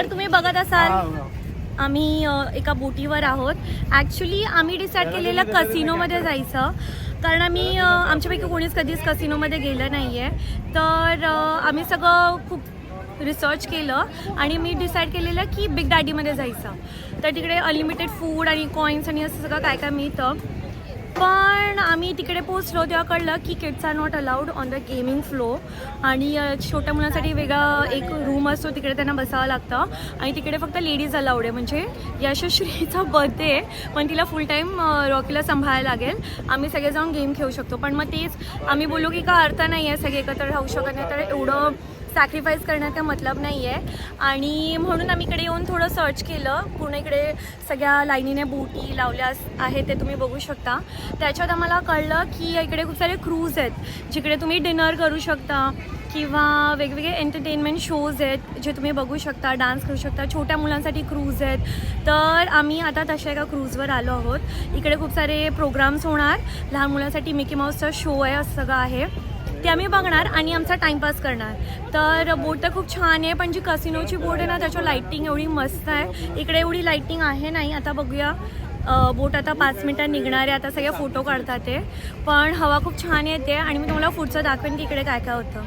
तर तुम्ही बघत असाल आम्ही एका बोटीवर आहोत. ॲक्च्युली आम्ही डिसाईड केलेलं कसिनोमध्ये जायचं. कारण आम्ही आमच्यापैकी कोणीच कधीच कसिनोमध्ये गेलं नाही आहे तर आम्ही सगळं खूप रिसर्च केलं आणि मी डिसाईड केलेलं की बिग डॅडीमध्ये जायचं. तर तिकडे अनलिमिटेड फूड आणि कॉईन्स आणि असं सगळं काय काय मिळतं. पण आम्ही तिकडे पोचलो तेव्हा कळलं की kids are not allowed on the gaming floor आणि छोट्या मुलांसाठी वेगळा एक रूम असतो तिकडे त्यांना बसावं लागतं. आणि तिकडे फक्त लेडीज अलाउड आहे. म्हणजे यशश्रीचा बर्थडे आहे पण तिला फुल टाईम रॉकीला सांभाळायला लागेल. आम्ही सगळे जाऊन गेम खेळू शकतो. पण मग तेच आम्ही बोललो की का अर्थ नाही आहे सगळे एकत्र राहू शकत नाही. तर एवढं सॅक्रिफाईस करण्यात काय मतलब नाही आहे आणि म्हणून आम्ही इकडे येऊन थोडं सर्च केलं. पूर्ण इकडे सगळ्या लाईनीने बोटी लावल्या आहेत ते तुम्ही बघू शकता. त्याच्यात आम्हाला कळलं की इकडे खूप सारे क्रूज आहेत जिकडे तुम्ही डिनर करू शकता किंवा वेगवेगळे एंटरटेनमेंट शोज आहेत जे तुम्ही बघू शकता डान्स करू शकता. छोट्या मुलांसाठी क्रूज आहेत. तर आम्ही आता तशा एका क्रूजवर आलो आहोत. इकडे खूप सारे प्रोग्राम्स होणार. लहान मुलांसाठी मिकी माऊसचा शो आहे असं सगळं आहे. ते आम्ही बघणार आणि आमचा टाईमपास करणार. तर बोट तर खूप छान आहे पण जी कसिनोची बोट आहे ना त्याच्या लाईटिंग एवढी मस्त आहे. इकडे एवढी लाईटिंग आहे नाही आता बघूया. बोट आता पाच मिनटात निघणार आहे आता सगळे फोटो काढतात ते. पण हवा खूप छान येते आणि मी तुम्हाला पुढचं दाखवेन की इकडे काय काय होतं.